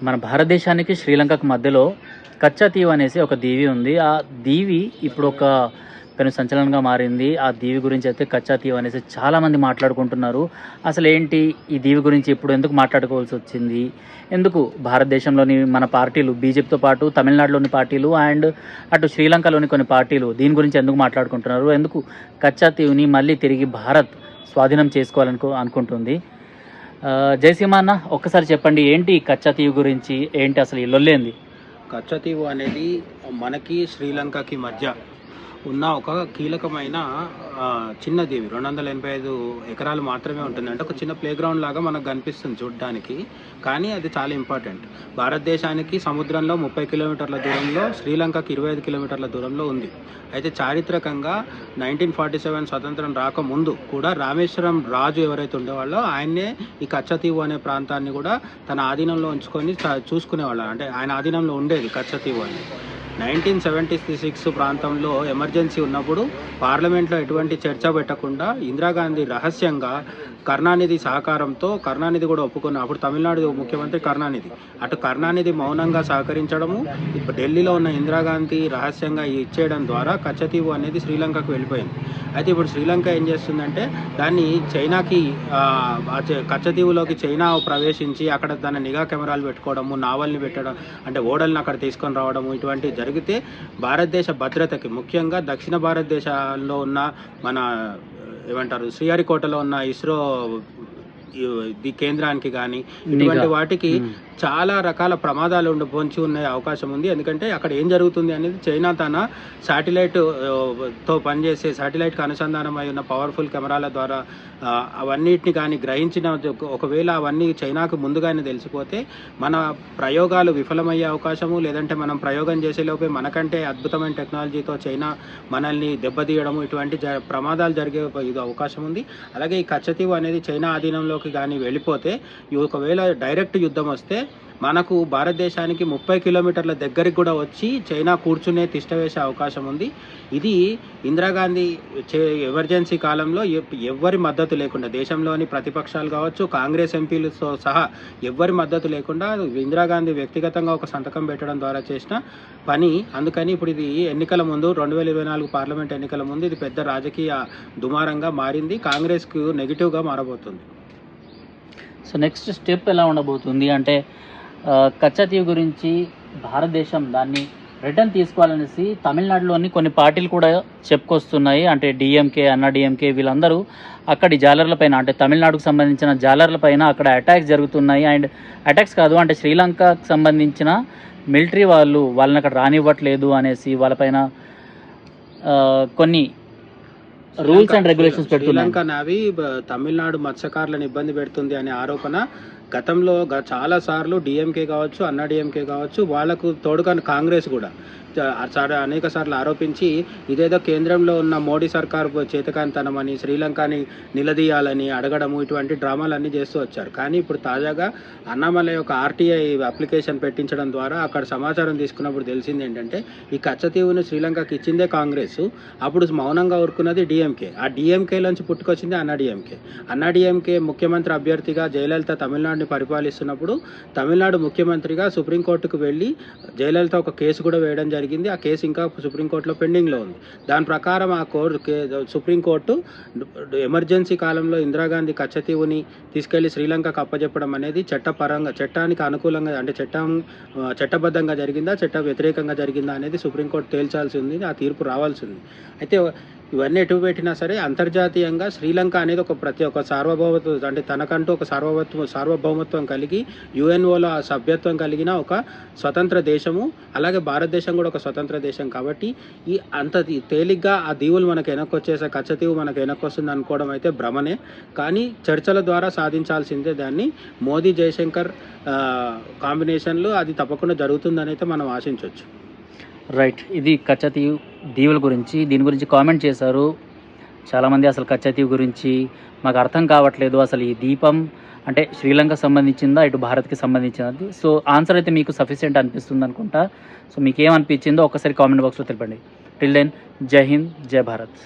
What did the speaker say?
మన భారతదేశానికి శ్రీలంకకు మధ్యలో కచ్చా తీవ్ అనేసి ఒక దీవి ఉంది. ఆ దీవి ఇప్పుడు ఒక పెను సంచలనంగా మారింది. ఆ దీవి గురించి అయితే కచ్చా తీవ్ అనేసి చాలామంది మాట్లాడుకుంటున్నారు. అసలు ఏంటి ఈ దీవి గురించి ఇప్పుడు ఎందుకు మాట్లాడుకోవాల్సి వచ్చింది? ఎందుకు భారతదేశంలోని మన పార్టీలు బీజేపీతో పాటు తమిళనాడులోని పార్టీలు అండ్ అటు శ్రీలంకలోని కొన్ని పార్టీలు దీని గురించి ఎందుకు మాట్లాడుకుంటున్నారు? ఎందుకు కచ్చా తీవ్ని మళ్ళీ తిరిగి భారత్ స్వాధీనం చేసుకోవాలనుకో అనుకుంటుంది? జయసీమ అన్న ఒక్కసారి చెప్పండి ఏంటి ఈ కచ్చా గురించి? ఏంటి అసలు ఈ లొల్లేంది? కచ్చతీవు అనేది మనకి శ్రీలంకకి మధ్య ఉన్న ఒక కీలకమైన చిన్నది రెండు వందల ఎనభై ఐదు ఎకరాలు మాత్రమే ఉంటుంది. అంటే ఒక చిన్న ప్లే గ్రౌండ్ లాగా మనకు కనిపిస్తుంది చూడడానికి. కానీ అది చాలా ఇంపార్టెంట్. భారతదేశానికి సముద్రంలో ముప్పై కిలోమీటర్ల దూరంలో శ్రీలంకకి ఇరవై ఐదు కిలోమీటర్ల దూరంలో ఉంది. అయితే చారిత్రకంగా నైన్టీన్ ఫార్టీ సెవెన్ స్వతంత్రం రాకముందు కూడా రామేశ్వరం రాజు ఎవరైతే ఉండేవాళ్ళో ఆయన్నే ఈ కచ్చతీవు అనే ప్రాంతాన్ని కూడా తన ఆధీనంలో ఉంచుకొని చ- చూసుకునేవాళ్ళు. అంటే ఆయన ఆధీనంలో ఉండేది కచ్చతీవు అని. నైన్టీన్ సెవెంటీ సిక్స్ ప్రాంతంలో ఎమర్జెన్సీ ఉన్నప్పుడు పార్లమెంట్లో ఎటువంటి చర్చ పెట్టకుండా ఇందిరాగాంధీ రహస్యంగా కరుణానిధి సహకారంతో కరుణానిధి కూడా ఒప్పుకున్న అప్పుడు తమిళనాడు ముఖ్యమంత్రి కరుణానిధి. అటు కరుణానిధి మౌనంగా సహకరించడము ఇప్పుడు ఢిల్లీలో ఉన్న ఇందిరాగాంధీ రహస్యంగా ఇచ్చేయడం ద్వారా కచ్చతీవు అనేది శ్రీలంకకు వెళ్ళిపోయింది. అయితే ఇప్పుడు శ్రీలంక ఏం చేస్తుందంటే దాన్ని చైనాకి కచ్చతీవులోకి చైనా ప్రవేశించి అక్కడ దాని నిఘా కెమెరాలు పెట్టుకోవడము నావల్ని పెట్టడం అంటే ఓడల్ని అక్కడ తీసుకొని రావడము ఇటువంటివి జరిగితే భారతదేశ భద్రతకి ముఖ్యంగా దక్షిణ భారతదేశాల్లో ఉన్న మన ఏమంటారు శ్రీహరికోటలో ఉన్న ఇస్రో కేంద్రానికి కానీ ఇటువంటి. వాటికి. చాలా రకాల ప్రమాదాలు ఉండి పొంచి ఉన్న అవకాశం ఉంది ఎందుకంటే అక్కడ ఏం జరుగుతుంది అనేది చైనా తన శాటిలైట్తో పనిచేసే శాటిలైట్కి అనుసంధానమై ఉన్న పవర్ఫుల్ కెమెరాల ద్వారా అవన్నిటిని కానీ గ్రహించిన ఒకవేళ అవన్నీ చైనాకు ముందుగానే తెలిసిపోతే మన ప్రయోగాలు విఫలమయ్యే అవకాశము లేదంటే మనం ప్రయోగం చేసేలోపే మనకంటే అద్భుతమైన టెక్నాలజీతో చైనా మనల్ని దెబ్బతీయడము ఇటువంటి ప్రమాదాలు జరిగే ఇది అవకాశం ఉంది అలాగే ఈ కచ్చతీవు అనేది చైనా ఆధీనంలోకి కానీ వెళ్ళిపోతే ఒకవేళ డైరెక్ట్ యుద్ధం వస్తే మనకు భారతదేశానికి ముప్పై కిలోమీటర్ల దగ్గరికి కూడా వచ్చి చైనా కూర్చునే తిష్ట వేసే అవకాశం ఉంది. ఇది ఇందిరాగాంధీ చే ఎమర్జెన్సీ కాలంలో ఎవ్వరి మద్దతు లేకుండా దేశంలోని ప్రతిపక్షాలు కావచ్చు కాంగ్రెస్ ఎంపీలతో సహా ఎవ్వరి మద్దతు లేకుండా ఇందిరాగాంధీ వ్యక్తిగతంగా ఒక సంతకం పెట్టడం ద్వారా చేసిన పని. అందుకని ఇప్పుడు ఇది ఎన్నికల ముందు రెండు వేల ఇరవై నాలుగు పార్లమెంట్ ఎన్నికల ముందు ఇది పెద్ద రాజకీయ దుమారంగా మారింది. కాంగ్రెస్కు నెగిటివ్గా మారబోతుంది. సో నెక్స్ట్ స్టెప్ ఎలా ఉండబోతుంది అంటే కచ్చతీవ్ తీవ్ గురించి భారతదేశం దాన్ని రిటర్న్ తీసుకోవాలనేసి తమిళనాడులోని కొన్ని పార్టీలు కూడా చెప్పుకొస్తున్నాయి. అంటే డిఎంకే అన్నా డిఎంకే వీళ్ళందరూ అక్కడి జాలర్ల పైన అంటే తమిళనాడుకు సంబంధించిన జాలర్ల పైన అక్కడ అటాక్స్ జరుగుతున్నాయి. అండ్ అటాక్స్ కాదు అంటే శ్రీలంకకు సంబంధించిన మిలిటరీ వాళ్ళు వాళ్ళని అక్కడ రానివ్వట్లేదు అనేసి వాళ్ళపైన కొన్ని రూల్స్ అండ్ రెగ్యులేషన్స్ శ్రీలంక నావి తమిళనాడు మత్స్యకారులను ఇబ్బంది పెడుతుంది అనే ఆరోపణ గతంలో గ- చాలా సార్లు డిఎంకే కావచ్చు అన్నా డిఎంకే కావచ్చు వాళ్ళకు తోడుగా కాంగ్రెస్ కూడా. చాలా అనేక సార్లు ఆరోపించి ఇదేదో కేంద్రంలో ఉన్న మోడీ సర్కారు చేతకాంతనమని శ్రీలంకని నిలదీయాలని అడగడము ఇటువంటి డ్రామాలన్నీ చేస్తూ వచ్చారు. కానీ ఇప్పుడు తాజాగా అన్నామలై యొక్క ఆర్టీఐ అప్లికేషన్ పెట్టించడం ద్వారా అక్కడ సమాచారం తీసుకున్నప్పుడు తెలిసింది ఏంటంటే ఈ కచ్చతీవును శ్రీలంకకి ఇచ్చిందే కాంగ్రెస్ అప్పుడు మౌనంగా ఊరుకున్నది డిఎంకే. ఆ డిఎంకేలోంచి పుట్టుకొచ్చింది అన్నా డిఎంకే. అన్నా డిఎంకే ముఖ్యమంత్రి అభ్యర్థిగా జయలలిత తమిళనాడు రాష్ట్రాన్ని పరిపాలిస్తున్నప్పుడు తమిళనాడు ముఖ్యమంత్రిగా సుప్రీంకోర్టుకు వెళ్ళి జయలలిత ఒక కేసు కూడా వేయడం జరిగింది. ఆ కేసు ఇంకా సుప్రీంకోర్టులో పెండింగ్లో ఉంది. దాని ప్రకారం ఆ కోర్టు సుప్రీంకోర్టు ఎమర్జెన్సీ కాలంలో ఇందిరాగాంధీ కచ్చతీవుని తీసుకెళ్ళి శ్రీలంకకు అప్పజెప్పడం అనేది చట్టపరంగా చట్టానికి అనుకూలంగా అంటే చట్టం చట్టబద్ధంగా జరిగిందా చట్ట వ్యతిరేకంగా జరిగిందా అనేది సుప్రీంకోర్టు తేల్చాల్సి ఉంది ఆ తీర్పు రావాల్సి ఉంది. అయితే ఇవన్నీ ఎటు పెట్టినా సరే అంతర్జాతీయంగా శ్రీలంక అనేది ఒక ప్రతి ఒక్క సార్వభౌమత్వం అంటే తనకంటూ ఒక సార్వభౌమత్వం సార్వభౌమత్వం కలిగి యుఎన్ఓలో ఆ సభ్యత్వం కలిగిన ఒక స్వతంత్ర దేశము అలాగే భారతదేశం కూడా ఒక స్వతంత్ర దేశం కాబట్టి ఈ అంత తేలిగ్గా ఆ దీవులు మనకు వెనక్కి వచ్చేసే కచ్చతీవు మనకు వెనక్కి వస్తుంది అనుకోవడం అయితే భ్రమనే. కానీ చర్చల ద్వారా సాధించాల్సిందే దాన్ని. మోదీ జయశంకర్ కాంబినేషన్లు అది తప్పకుండా జరుగుతుందని అయితే మనం ఆశించవచ్చు రైట్. ఇది కచ్చా దీవుల గురించి దీని గురించి కామెంట్ చేశారు. చాలామంది అసలు కచ్చతీవ్ గురించి మాకు అర్థం కావట్లేదు. అసలు ఈ దీపం అంటే శ్రీలంక సంబంధించిందా ఇటు భారత్కి సంబంధించినది? సో ఆన్సర్ అయితే మీకు సఫిషియెంట్ అనిపిస్తుంది అనుకుంటా. సో మీకు ఏమనిపించిందో ఒకసారి కామెంట్ బాక్స్లో తెలపండి. టిల్ దెన్ జై హింద్ జై భారత్.